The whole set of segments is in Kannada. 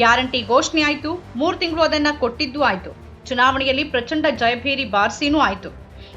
ಗ್ಯಾರಂಟಿ ಘೋಷಣೆ ಆಯಿತು. ಮೂರು ತಿಂಗಳು ಅದನ್ನು ಕೊಟ್ಟಿದ್ದು ಆಯಿತು. ಚುನಾವಣೆಯಲ್ಲಿ ಪ್ರಚಂಡ ಜಯಭೇರಿ ಬಾರಿಸಿನೂ ಆಯಿತು.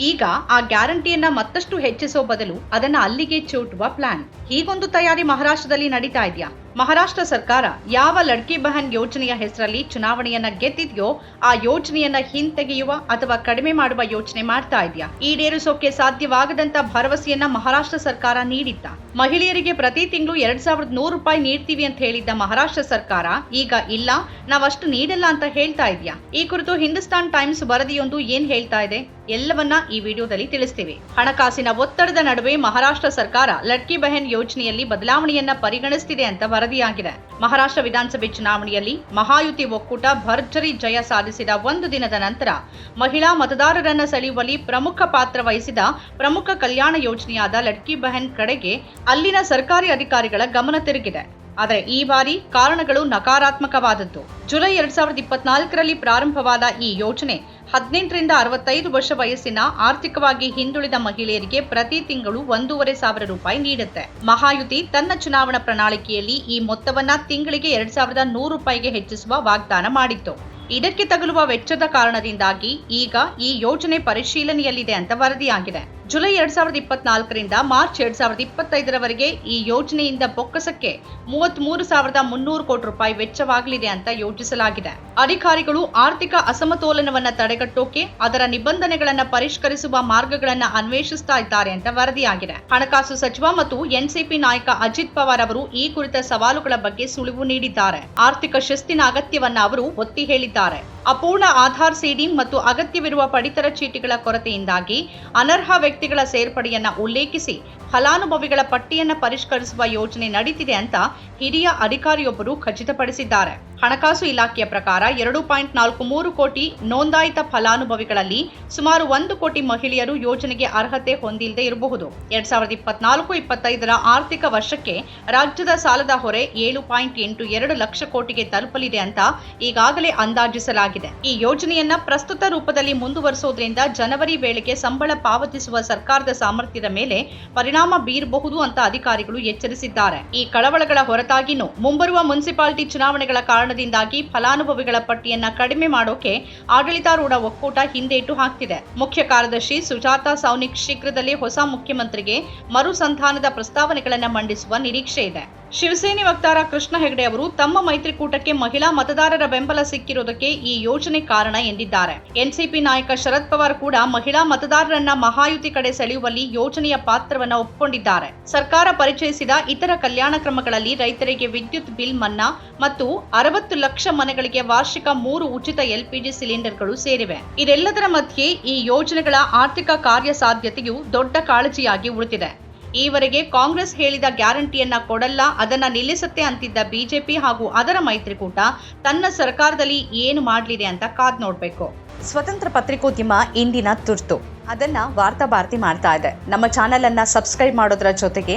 ಈಗ ಆ ಗ್ಯಾರಂಟಿಯನ್ನ ಮತ್ತಷ್ಟು ಹೆಚ್ಚಿಸೋ ಬದಲು ಅದನ್ನ ಅಲ್ಲಿಗೆ ಚೂಟುವ ಪ್ಲಾನ್ ಹೀಗೊಂದು ತಯಾರಿ ಮಹಾರಾಷ್ಟ್ರದಲ್ಲಿ ನಡೀತಾ ಇದೆಯಾ? ಮಹಾರಾಷ್ಟ್ರ ಸರ್ಕಾರ ಯಾವ ಲಡ್ಕಿ ಬಹನ್ ಯೋಜನೆಯ ಹೆಸರಲ್ಲಿ ಚುನಾವಣೆಯನ್ನ ಗೆದ್ದಿದೆಯೋ ಆ ಯೋಜನೆಯನ್ನ ಹಿಂತೆಗೆಯುವ ಅಥವಾ ಕಡಿಮೆ ಮಾಡುವ ಯೋಚನೆ ಮಾಡ್ತಾ ಇದೆಯಾ? ಈಡೇರಿಸೋಕೆ ಸಾಧ್ಯವಾಗದಂತ ಭರವಸೆಯನ್ನ ಮಹಾರಾಷ್ಟ್ರ ಸರ್ಕಾರ ನೀಡಿದ್ದ ಮಹಿಳೆಯರಿಗೆ ಪ್ರತಿ ತಿಂಗಳು ಎರಡ್ ಸಾವಿರದ ನೂರು ರೂಪಾಯಿ ನೀಡ್ತೀವಿ ಅಂತ ಹೇಳಿದ್ದ ಮಹಾರಾಷ್ಟ್ರ ಸರ್ಕಾರ ಈಗ ಇಲ್ಲ, ನಾವಷ್ಟು ನೀಡಲ್ಲ ಅಂತ ಹೇಳ್ತಾ ಇದೆಯಾ? ಈ ಕುರಿತು ಹಿಂದೂಸ್ತಾನ್ ಟೈಮ್ಸ್ ವರದಿಯೊಂದು ಏನ್ ಹೇಳ್ತಾ ಇದೆ? ಎಲ್ಲವನ್ನ ಈ ವಿಡಿಯೋದಲ್ಲಿ ತಿಳಿಸ್ತೀವಿ. ಹಣಕಾಸಿನ ಒತ್ತಡದ ನಡುವೆ ಮಹಾರಾಷ್ಟ್ರ ಸರ್ಕಾರ ಲಡ್ಕಿ ಬಹನ್ ಯೋಜನೆಯಲ್ಲಿ ಬದಲಾವಣೆಯನ್ನ ಪರಿಗಣಿಸುತ್ತಿದೆ ಅಂತ ವರದಿಯಾಗಿದೆ. ಮಹಾರಾಷ್ಟ್ರ ವಿಧಾನಸಭೆ ಚುನಾವಣೆಯಲ್ಲಿ ಮಹಾಯುತಿ ಒಕ್ಕೂಟ ಭರ್ಜರಿ ಜಯ ಸಾಧಿಸಿದ ಒಂದು ದಿನದ ನಂತರ ಮಹಿಳಾ ಮತದಾರರನ್ನ ಸೆಳೆಯುವಲ್ಲಿ ಪ್ರಮುಖ ಪಾತ್ರ ವಹಿಸಿದ ಪ್ರಮುಖ ಕಲ್ಯಾಣ ಯೋಜನೆಯಾದ ಲಡ್ಕಿ ಬಹನ್ ಕಡೆಗೆ ಅಲ್ಲಿನ ಸರ್ಕಾರಿ ಅಧಿಕಾರಿಗಳ ಗಮನ ತಿರುಗಿದೆ. ಆದರೆ ಈ ಬಾರಿ ಕಾರಣಗಳು ನಕಾರಾತ್ಮಕವಾದದ್ದು. ಜುಲೈ ಎರಡ್ ಸಾವಿರದ ಇಪ್ಪತ್ನಾಲ್ಕರಲ್ಲಿ ಪ್ರಾರಂಭವಾದ ಈ ಯೋಜನೆ ಹದಿನೆಂಟರಿಂದ ಅರವತ್ತೈದು ವರ್ಷ ವಯಸ್ಸಿನ ಆರ್ಥಿಕವಾಗಿ ಹಿಂದುಳಿದ ಮಹಿಳೆಯರಿಗೆ ಪ್ರತಿ ತಿಂಗಳು ಒಂದೂವರೆ ಸಾವಿರ ರೂಪಾಯಿ ನೀಡುತ್ತೆ. ಮಹಾಯುತಿ ತನ್ನ ಚುನಾವಣಾ ಪ್ರಣಾಳಿಕೆಯಲ್ಲಿ ಈ ಮೊತ್ತವನ್ನ ತಿಂಗಳಿಗೆ ಎರಡ್ ಸಾವಿರದ ನೂರು ರೂಪಾಯಿಗೆ ಹೆಚ್ಚಿಸುವ ವಾಗ್ದಾನ ಮಾಡಿತ್ತು. ಇದಕ್ಕೆ ತಗುಲುವ ವೆಚ್ಚದ ಕಾರಣದಿಂದಾಗಿ ಈಗ ಈ ಯೋಜನೆ ಪರಿಶೀಲನೆಯಲ್ಲಿದೆ ಅಂತ ವರದಿಯಾಗಿದೆ. ಜುಲೈ ಎರಡ್ ಸಾವಿರದ ಇಪ್ಪತ್ನಾಲ್ಕರಿಂದ ಮಾರ್ಚ್ ಎರಡ್ ಸಾವಿರದ ಇಪ್ಪತ್ತೈದರವರೆಗೆ ಈ ಯೋಜನೆಯಿಂದ ಬೊಕ್ಕಸಕ್ಕೆ ಮೂವತ್ತ್ ಮೂರು ಸಾವಿರದ ಮುನ್ನೂರು ಕೋಟಿ ರೂಪಾಯಿ ವೆಚ್ಚವಾಗಲಿದೆ ಅಂತ ಯೋಜಿಸಲಾಗಿದೆ. ಅಧಿಕಾರಿಗಳು ಆರ್ಥಿಕ ಅಸಮತೋಲನವನ್ನು ತಡೆಗಟ್ಟೋಕೆ ಅದರ ನಿಬಂಧನೆಗಳನ್ನು ಪರಿಷ್ಕರಿಸುವ ಮಾರ್ಗಗಳನ್ನು ಅನ್ವೇಷಿಸ್ತಾ ಇದ್ದಾರೆ ಅಂತ ವರದಿಯಾಗಿದೆ. ಹಣಕಾಸು ಸಚಿವ ಮತ್ತು ಎನ್ಸಿಪಿ ನಾಯಕ ಅಜಿತ್ ಪವಾರ್ ಅವರು ಈ ಕುರಿತ ಸವಾಲುಗಳ ಬಗ್ಗೆ ಸುಳಿವು ನೀಡಿದ್ದಾರೆ. ಆರ್ಥಿಕ ಶಿಸ್ತಿನ ಅಗತ್ಯವನ್ನ ಅವರು ಒತ್ತಿ ಹೇಳಿದ್ದಾರೆ. ಅಪೂರ್ಣ ಆಧಾರ್ ಸಿಡಿ ಮತ್ತು ಅಗತ್ಯವಿರುವ ಪಡಿತರ ಚೀಟಿಗಳ ಕೊರತೆಯಿಂದಾಗಿ ಅನರ್ಹ ವ್ಯಕ್ತಿಗಳ ಸೇರ್ಪಡೆಯನ್ನು ಉಲ್ಲೇಖಿಸಿ ಫಲಾನುಭವಿಗಳ ಪಟ್ಟಿಯನ್ನು ಪರಿಷ್ಕರಿಸುವ ಯೋಜನೆ ನಡೀತಿದೆ ಅಂತ ಹಿರಿಯ ಅಧಿಕಾರಿಯೊಬ್ಬರು ಖಚಿತಪಡಿಸಿದ್ದಾರೆ. ಹಣಕಾಸು ಇಲಾಖೆಯ ಪ್ರಕಾರ ಎರಡು ಪಾಯಿಂಟ್ ನಾಲ್ಕು ಮೂರು ಕೋಟಿ ನೋಂದಾಯಿತ ಫಲಾನುಭವಿಗಳಲ್ಲಿ ಸುಮಾರು ಒಂದು ಕೋಟಿ ಮಹಿಳೆಯರು ಯೋಜನೆಗೆ ಅರ್ಹತೆ ಹೊಂದಿಲ್ಲದೆ ಇರಬಹುದು. ಎರಡ್ ಸಾವಿರದ ಇಪ್ಪತ್ನಾಲ್ಕು ಇಪ್ಪತ್ತೈದರ ಆರ್ಥಿಕ ವರ್ಷಕ್ಕೆ ರಾಜ್ಯದ ಸಾಲದ ಹೊರೆ ಏಳು ಪಾಯಿಂಟ್ ಎಂಟು ಎರಡು ಲಕ್ಷ ಕೋಟಿಗೆ ತಲುಪಲಿದೆ ಅಂತ ಈಗಾಗಲೇ ಅಂದಾಜಿಸಲಾಗಿದೆ. ಈ ಯೋಜನೆಯನ್ನ ಪ್ರಸ್ತುತ ರೂಪದಲ್ಲಿ ಮುಂದುವರಿಸುವುದರಿಂದ ಜನವರಿ ವೇಳೆಗೆ ಸಂಬಳ ಪಾವತಿಸುವ ಸರ್ಕಾರದ ಸಾಮರ್ಥ್ಯದ ಮೇಲೆ ಪರಿಣಾಮ ಬೀರಬಹುದು ಅಂತ ಅಧಿಕಾರಿಗಳು ಎಚ್ಚರಿಸಿದ್ದಾರೆ. ಈ ಕಳವಳಗಳ ಹೊರತಾಗಿನೂ ಮುಂಬರುವ ಮುನ್ಸಿಪಾಲಿಟಿ ಚುನಾವಣೆಗಳ ಕಾರಣದಿಂದಾಗಿ ಫಲಾನುಭವಿಗಳ ಪಟ್ಟಿಯನ್ನ ಕಡಿಮೆ ಮಾಡೋಕೆ ಆಡಳಿತಾರೂಢ ಒಕ್ಕೂಟ ಹಿಂದೇಟು ಹಾಕ್ತಿದೆ. ಮುಖ್ಯ ಕಾರ್ಯದರ್ಶಿ ಸುಜಾತಾ ಸೌನಿಕ್ ಶೀಘ್ರದಲ್ಲೇ ಹೊಸ ಮುಖ್ಯಮಂತ್ರಿಗೆ ಮರು ಸಂಧಾನದ ಪ್ರಸ್ತಾವನೆಗಳನ್ನು ಮಂಡಿಸುವ ನಿರೀಕ್ಷೆ ಇದೆ. ಶಿವಸೇನೆ ವಕ್ತಾರ ಕೃಷ್ಣ ಹೆಗಡೆ ಅವರು ತಮ್ಮ ಮೈತ್ರಿಕೂಟಕ್ಕೆ ಮಹಿಳಾ ಮತದಾರರ ಬೆಂಬಲ ಸಿಕ್ಕಿರುವುದಕ್ಕೆ ಈ ಯೋಜನೆ ಕಾರಣ ಎಂದಿದ್ದಾರೆ. ಎನ್ಸಿಪಿ ನಾಯಕ ಶರದ್ ಪವಾರ್ ಕೂಡ ಮಹಿಳಾ ಮತದಾರರನ್ನ ಮಹಾಯುತಿ ಕಡೆ ಸೆಳೆಯುವಲ್ಲಿ ಯೋಜನೆಯ ಪಾತ್ರವನ್ನ ಒಪ್ಪಿಕೊಂಡಿದ್ದಾರೆ ಸರ್ಕಾರ ಪರಿಚಯಿಸಿದ ಇತರ ಕಲ್ಯಾಣ ಕ್ರಮಗಳಲ್ಲಿ ರೈತರಿಗೆ ವಿದ್ಯುತ್ ಬಿಲ್ ಮನ್ನಾ ಮತ್ತು ಅರವತ್ತು ಲಕ್ಷ ಮನೆಗಳಿಗೆ ವಾರ್ಷಿಕ ಮೂರು ಉಚಿತ ಎಲ್ಪಿಜಿ ಸಿಲಿಂಡರ್ಗಳು ಸೇರಿವೆ. ಇದೆಲ್ಲದರ ಮಧ್ಯೆ ಈ ಯೋಜನೆಗಳ ಆರ್ಥಿಕ ಕಾರ್ಯಸಾಧ್ಯತೆಯು ದೊಡ್ಡ ಕಾಳಜಿಯಾಗಿ ಉಳಿದಿದೆ. ಈವರೆಗೆ ಕಾಂಗ್ರೆಸ್ ಹೇಳಿದ ಗ್ಯಾರಂಟಿಯನ್ನ ಕೊಡಲ್ಲ, ಅದನ್ನ ನಿಲ್ಲಿಸುತ್ತೆ ಅಂತಿದ್ದ ಬಿಜೆಪಿ ಹಾಗೂ ಅದರ ಮೈತ್ರಿಕೂಟ ತನ್ನ ಸರ್ಕಾರದಲ್ಲಿ ಏನು ಮಾಡಲಿದೆ ಅಂತ ಕಾದ್ ನೋಡ್ಬೇಕು. ಸ್ವತಂತ್ರ ಪತ್ರಿಕೋದ್ಯಮ ಇಂದಿನ ತುರ್ತು. ಅದನ್ನ ವಾರ್ತಾ ಭಾರತಿ ಮಾಡ್ತಾ ಇದೆ. ನಮ್ಮ ಚಾನೆಲ್ ಅನ್ನ ಸಬ್ಸ್ಕ್ರೈಬ್ ಮಾಡೋದ್ರ ಜೊತೆಗೆ